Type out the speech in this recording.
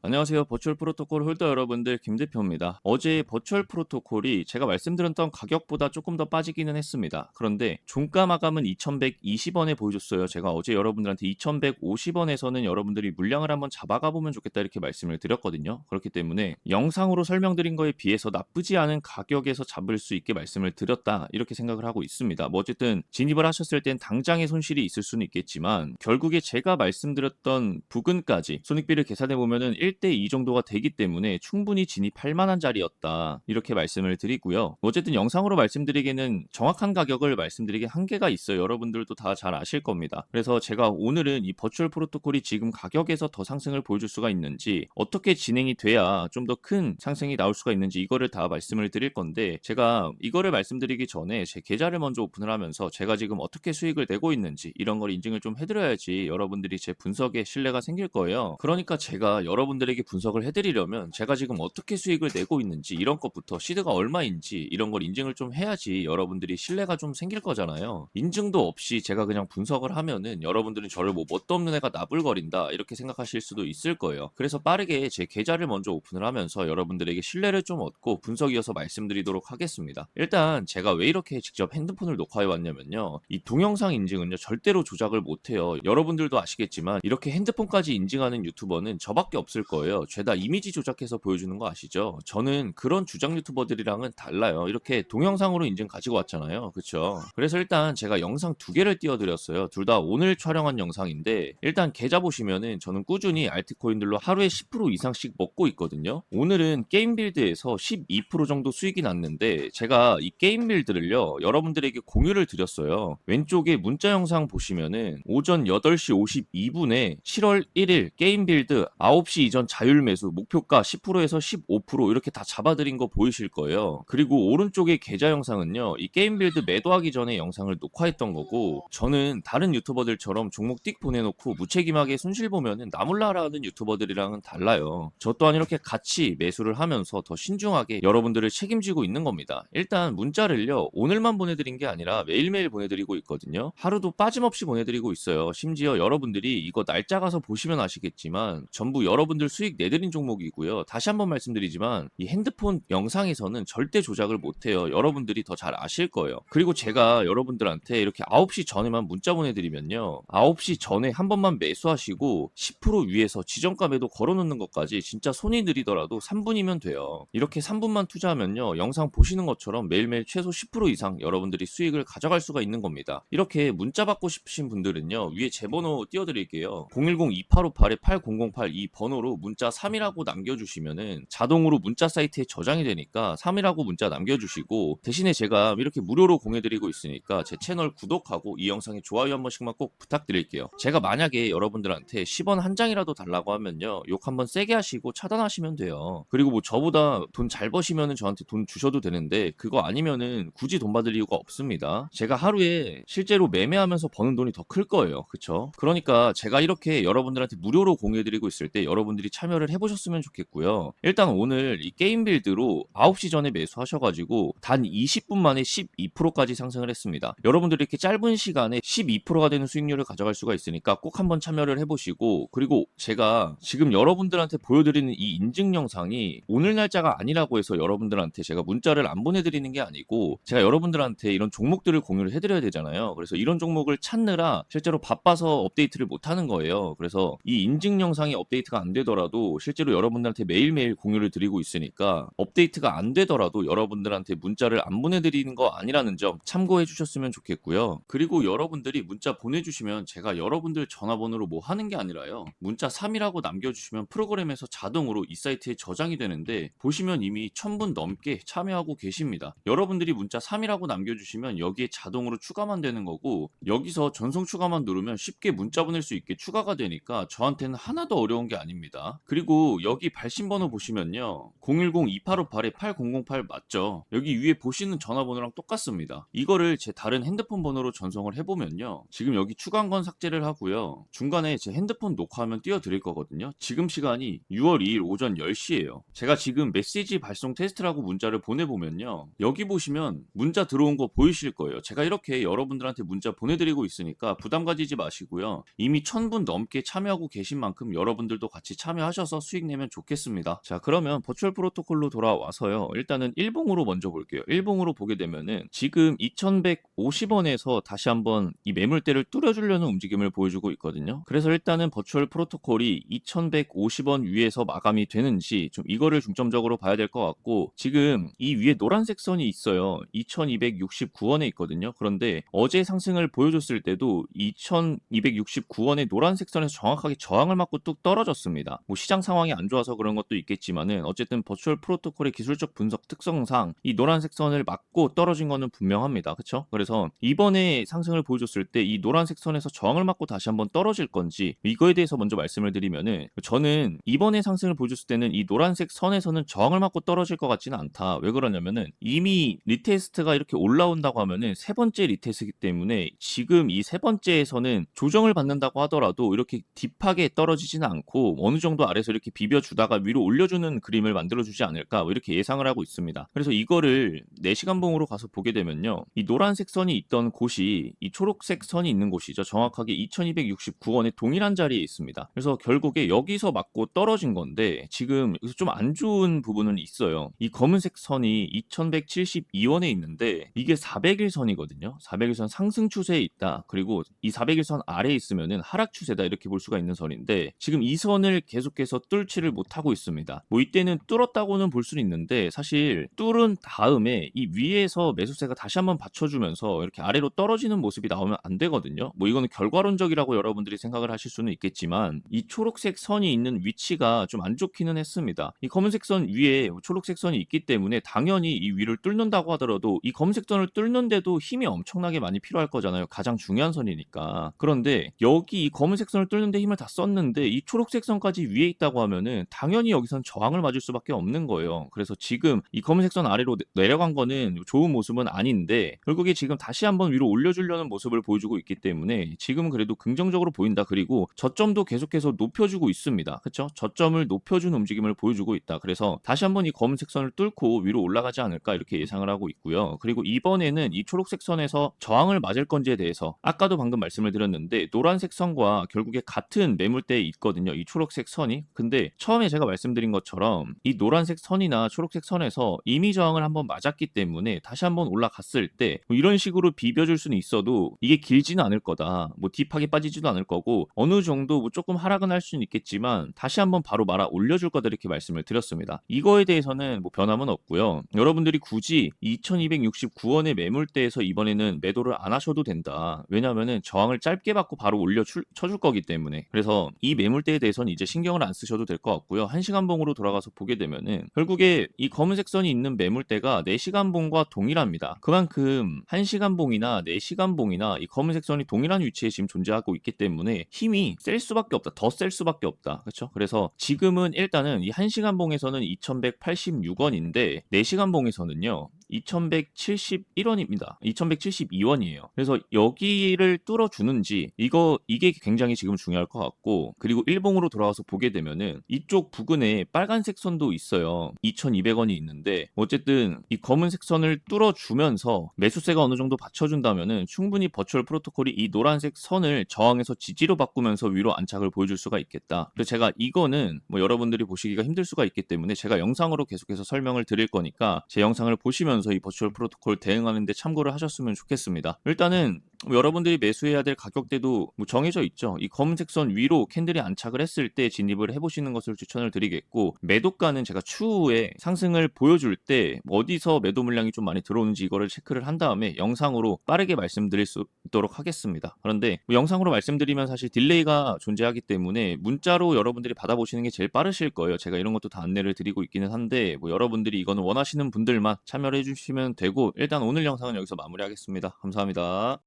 안녕하세요. 버추얼 프로토콜 홀더 여러분들 김 대표입니다. 어제 버추얼 프로토콜이 제가 말씀드렸던 가격보다 조금 더 빠지기는 했습니다. 그런데 종가 마감은 2120원에 보여줬어요. 제가 어제 여러분들한테 2150원에서는 여러분들이 물량을 한번 잡아가 보면 좋겠다 이렇게 말씀을 드렸거든요. 그렇기 때문에 영상으로 설명드린 거에 비해서 나쁘지 않은 가격에서 잡을 수 있게 말씀을 드렸다 이렇게 생각을 하고 있습니다. 뭐 어쨌든 진입을 하셨을 땐 당장의 손실이 있을 수는 있겠지만 결국에 제가 말씀드렸던 부근까지 손익비를 계산해 보면은 1대2 정도가 되기 때문에 충분히 진입할 만한 자리였다. 이렇게 말씀을 드리고요. 어쨌든 영상으로 말씀드리기에는 정확한 가격을 말씀드리기 한계가 있어요. 여러분들도 다 잘 아실 겁니다. 그래서 제가 오늘은 이 버추얼 프로토콜이 지금 가격에서 더 상승을 보여줄 수가 있는지 어떻게 진행이 돼야 좀 더 큰 상승이 나올 수가 있는지 이거를 다 말씀을 드릴 건데 제가 이거를 말씀드리기 전에 제 계좌를 먼저 오픈을 하면서 제가 지금 어떻게 수익을 내고 있는지 이런 걸 인증을 좀 해드려야지 여러분들이 제 분석에 신뢰가 생길 거예요. 그러니까 제가 여러분 들에게 분석을 해드리려면 제가 지금 어떻게 수익을 내고 있는지 이런 것부터 시드가 얼마인지 이런 걸 인증을 좀 해야지 여러분들이 신뢰가 좀 생길 거잖아요. 인증도 없이 제가 그냥 분석을 하면은 여러분들은 저를 뭐 뭣도 없는 애가 나불거린다 이렇게 생각하실 수도 있을 거예요. 그래서 빠르게 제 계좌를 먼저 오픈을 하면서 여러분들에게 신뢰를 좀 얻고 분석 이어서 말씀드리도록 하겠습니다. 일단 제가 왜 이렇게 직접 핸드폰을 녹화해 왔냐면요. 이 동영상 인증은요 절대로 조작을 못해요. 여러분들도 아시겠지만 이렇게 핸드폰까지 인증하는 유튜버는 저밖에 없을 거예요. 죄다 이미지 조작해서 보여주는 거 아시죠? 저는 그런 주장 유튜버들이랑은 달라요. 이렇게 동영상으로 인증 가지고 왔잖아요. 그쵸? 그래서 일단 제가 영상 두 개를 띄워드렸어요. 둘 다 오늘 촬영한 영상인데 일단 계좌 보시면은 저는 꾸준히 알트코인들로 하루에 10% 이상씩 먹고 있거든요. 오늘은 게임 빌드에서 12% 정도 수익이 났는데 제가 이 게임 빌드를요 여러분들에게 공유를 드렸어요. 왼쪽에 문자 영상 보시면은 오전 8시 52분에 7월 1일 게임 빌드 9시 이전 자율 매수 목표가 10%에서 15% 이렇게 다 잡아드린 거 보이실 거예요. 그리고 오른쪽에 계좌 영상은요 이 게임 빌드 매도하기 전에 영상을 녹화했던 거고 저는 다른 유튜버들처럼 종목 띡 보내놓고 무책임하게 손실 보면은 나몰라라 하는 유튜버들이랑은 달라요. 저 또한 이렇게 같이 매수를 하면서 더 신중하게 여러분들을 책임지고 있는 겁니다. 일단 문자를요 오늘만 보내드린 게 아니라 매일매일 보내드리고 있거든요. 하루도 빠짐없이 보내드리고 있어요. 심지어 여러분들이 이거 날짜 가서 보시면 아시겠지만 전부 여러분들 수익 내드린 종목이고요. 다시 한번 말씀드리지만 이 핸드폰 영상에서는 절대 조작을 못해요. 여러분들이 더 잘 아실 거예요. 그리고 제가 여러분들한테 이렇게 9시 전에만 문자 보내드리면요. 9시 전에 한 번만 매수하시고 10% 위에서 지정가 매도 걸어놓는 것까지 진짜 손이 느리더라도 3분이면 돼요. 이렇게 3분만 투자하면요. 영상 보시는 것처럼 매일매일 최소 10% 이상 여러분들이 수익을 가져갈 수가 있는 겁니다. 이렇게 문자 받고 싶으신 분들은요. 위에 제 번호 띄워드릴게요. 010-2858-8008 이 번호로 문자 3이라고 남겨주시면은 자동으로 문자 사이트에 저장이 되니까 3이라고 문자 남겨주시고 대신에 제가 이렇게 무료로 공유드리고 있으니까 제 채널 구독하고 이 영상에 좋아요 한 번씩만 꼭 부탁드릴게요. 제가 만약에 여러분들한테 10원 한 장이라도 달라고 하면요. 욕 한번 세게 하시고 차단하시면 돼요. 그리고 뭐 저보다 돈 잘 버시면은 저한테 돈 주셔도 되는데 그거 아니면은 굳이 돈 받을 이유가 없습니다. 제가 하루에 실제로 매매하면서 버는 돈이 더 클 거예요. 그쵸? 그러니까 제가 이렇게 여러분들한테 무료로 공유해드리고 있을 때 여러분들이 참여를 해보셨으면 좋겠고요. 일단 오늘 이 게임 빌드로 9시 전에 매수하셔가지고 단 20분 만에 12%까지 상승을 했습니다. 여러분들이 이렇게 짧은 시간에 12%가 되는 수익률을 가져갈 수가 있으니까 꼭 한번 참여를 해보시고 그리고 제가 지금 여러분들한테 보여드리는 이 인증 영상이 오늘 날짜가 아니라고 해서 여러분들한테 제가 문자를 안 보내드리는 게 아니고 제가 여러분들한테 이런 종목들을 공유를 해드려야 되잖아요. 그래서 이런 종목을 찾느라 실제로 바빠서 업데이트를 못하는 거예요. 그래서 이 인증 영상이 업데이트가 안 되더라도 실제로 여러분들한테 매일매일 공유를 드리고 있으니까 업데이트가 안 되더라도 여러분들한테 문자를 안 보내드리는 거 아니라는 점 참고해 주셨으면 좋겠고요. 그리고 여러분들이 문자 보내주시면 제가 여러분들 전화번호로 뭐 하는 게 아니라요. 문자 3이라고 남겨주시면 프로그램에서 자동으로 이 사이트에 저장이 되는데 보시면 이미 1000분 넘게 참여하고 계십니다. 여러분들이 문자 3이라고 남겨주시면 여기에 자동으로 추가만 되는 거고 여기서 전송 추가만 누르면 쉽게 문자 보낼 수 있게 추가가 되니까 저한테는 하나도 어려운 게 아닙 니다. 그리고 여기 발신 번호 보시면요. 010-2858-8008 맞죠? 여기 위에 보시는 전화번호랑 똑같습니다. 이거를 제 다른 핸드폰 번호로 전송을 해보면요. 지금 여기 추가한 건 삭제를 하고요. 중간에 제 핸드폰 녹화하면 띄워드릴 거거든요. 지금 시간이 6월 2일 오전 10시예요. 제가 지금 메시지 발송 테스트라고 문자를 보내보면요. 여기 보시면 문자 들어온 거 보이실 거예요. 제가 이렇게 여러분들한테 문자 보내드리고 있으니까 부담 가지지 마시고요. 이미 1000분 넘게 참여하고 계신 만큼 여러분들도 같이 참여 하셔서 수익 내면 좋겠습니다. 자, 그러면 버추얼 프로토콜로 돌아와서요. 일단은 일봉으로 먼저 볼게요. 일봉으로 보게 되면은 지금 2150원에서 다시 한번 이 매물대를 뚫어주려는 움직임을 보여주고 있거든요. 그래서 일단은 버추얼 프로토콜이 2150원 위에서 마감이 되는지 좀 이거를 중점적으로 봐야 될 것 같고 지금 이 위에 노란색 선이 있어요. 2269원에 있거든요. 그런데 어제 상승을 보여줬을 때도 2269원의 노란색 선에서 정확하게 저항을 맞고 뚝 떨어졌습니다. 뭐 시장 상황이 안 좋아서 그런 것도 있겠지만은 어쨌든 버추얼 프로토콜의 기술적 분석 특성상 이 노란색 선을 맞고 떨어진 거는 분명합니다. 그렇죠? 그래서 이번에 상승을 보여줬을 때 이 노란색 선에서 저항을 맞고 다시 한번 떨어질 건지 이거에 대해서 먼저 말씀을 드리면은 저는 이번에 상승을 보여줬을 때는 이 노란색 선에서는 저항을 맞고 떨어질 것 같지는 않다. 왜 그러냐면은 이미 리테스트가 이렇게 올라온다고 하면은 세 번째 리테스트이기 때문에 지금 이 세 번째에서는 조정을 받는다고 하더라도 이렇게 딥하게 떨어지지는 않고 어느 정도 아래서 이렇게 비벼주다가 위로 올려주는 그림을 만들어주지 않을까 뭐 이렇게 예상을 하고 있습니다. 그래서 이거를 4시간 봉으로 가서 보게 되면요. 이 노란색 선이 있던 곳이 이 초록색 선이 있는 곳이죠. 정확하게 2269원의 동일한 자리에 있습니다. 그래서 결국에 여기서 맞고 떨어진 건데 지금 좀 안 좋은 부분은 있어요. 이 검은색 선이 2172원에 있는데 이게 400일 선이거든요. 400일 선 상승 추세에 있다. 그리고 이 400일 선 아래에 있으면은 하락 추세다 이렇게 볼 수가 있는 선인데 지금 이 선을 계속 해서 뚫지를 못하고 있습니다. 뭐 이때는 뚫었다고는 볼 수는 있는데 사실 뚫은 다음에 이 위에서 매수세가 다시 한번 받쳐주면서 이렇게 아래로 떨어지는 모습이 나오면 안 되거든요. 뭐 이거는 결과론적이라고 여러분들이 생각을 하실 수는 있겠지만 이 초록색 선이 있는 위치가 좀 안 좋기는 했습니다. 이 검은색 선 위에 초록색 선이 있기 때문에 당연히 이 위를 뚫는다고 하더라도 이 검은색 선을 뚫는데도 힘이 엄청나게 많이 필요할 거잖아요. 가장 중요한 선이니까. 그런데 여기 이 검은색 선을 뚫는데 힘을 다 썼는데 이 초록색 선까지 위에 있다고 하면은 당연히 여기선 저항을 맞을 수밖에 없는 거예요. 그래서 지금 이 검은색 선 아래로 내- 내려간 거는 좋은 모습은 아닌데 결국에 지금 다시 한번 위로 올려주려는 모습을 보여주고 있기 때문에 지금은 그래도 긍정적으로 보인다. 그리고 저점도 계속해서 높여주고 있습니다. 그렇죠? 저점을 높여주는 움직임을 보여주고 있다. 그래서 다시 한번 이 검은색 선을 뚫고 위로 올라가지 않을까 이렇게 예상을 하고 있고요. 그리고 이번에는 이 초록색 선에서 저항을 맞을 건지에 대해서 아까도 방금 말씀을 드렸는데 노란색 선과 결국에 같은 매물대에 있거든요. 이 초록색 선 이. 근데 처음에 제가 말씀드린 것처럼 이 노란색 선이나 초록색 선에서 이미 저항을 한번 맞았기 때문에 다시 한번 올라갔을 때 뭐 이런 식으로 비벼줄 수는 있어도 이게 길지는 않을 거다. 뭐 딥하게 빠지지도 않을 거고 어느 정도 뭐 조금 하락은 할 수는 있겠지만 다시 한번 바로 말아 올려줄 거다 이렇게 말씀을 드렸습니다. 이거에 대해서는 뭐 변함은 없고요. 여러분들이 굳이 2269원의 매물대에서 이번에는 매도를 안 하셔도 된다. 왜냐하면은 저항을 짧게 받고 바로 올려 출- 쳐줄 거기 때문에 그래서 이 매물대에 대해서는 이제 신경 을 안 쓰셔도 될 것 같고요. 1시간 봉으로 돌아가서 보게 되면은 결국에 이 검은색 선이 있는 매물대가 4시간 봉과 동일합니다. 그만큼 1시간 봉이나 4시간 봉이나 이 검은색 선이 동일한 위치에 지금 존재하고 있기 때문에 힘이 셀 수밖에 없다. 더 셀 수밖에 없다. 그렇죠? 그래서 지금은 일단은 이 1시간 봉에서는 2186원인데 4시간 봉에서는요. 2171원입니다. 2172원이에요. 그래서 여기를 뚫어주는지 이거 이게 굉장히 지금 중요할 것 같고 그리고 일봉으로 돌아와서 보게 되면은 이쪽 부근에 빨간색 선도 있어요. 2200원이 있는데 어쨌든 이 검은색 선을 뚫어주면서 매수세가 어느 정도 받쳐준다면은 충분히 버추얼 프로토콜이 이 노란색 선을 저항해서 지지로 바꾸면서 위로 안착을 보여줄 수가 있겠다. 그래서 제가 이거는 뭐 여러분들이 보시기가 힘들 수가 있기 때문에 제가 영상으로 계속해서 설명을 드릴 거니까 제 영상을 보시면 서 이 버추얼 프로토콜 대응하는데 참고를 하셨으면 좋겠습니다. 일단은 뭐 여러분들이 매수해야 될 가격대도 뭐 정해져 있죠. 이 검은색 선 위로 캔들이 안착을 했을 때 진입을 해보시는 것을 추천을 드리겠고 매도가는 제가 추후에 상승을 보여줄 때 어디서 매도 물량이 좀 많이 들어오는지 이거를 체크를 한 다음에 영상으로 빠르게 말씀드릴 수 있도록 하겠습니다. 그런데 뭐 영상으로 말씀드리면 사실 딜레이가 존재하기 때문에 문자로 여러분들이 받아보시는 게 제일 빠르실 거예요. 제가 이런 것도 다 안내를 드리고 있기는 한데 뭐 여러분들이 이거는 원하시는 분들만 참여를 해 주시면 되고 일단 오늘 영상은 여기서 마무리하겠습니다. 감사합니다.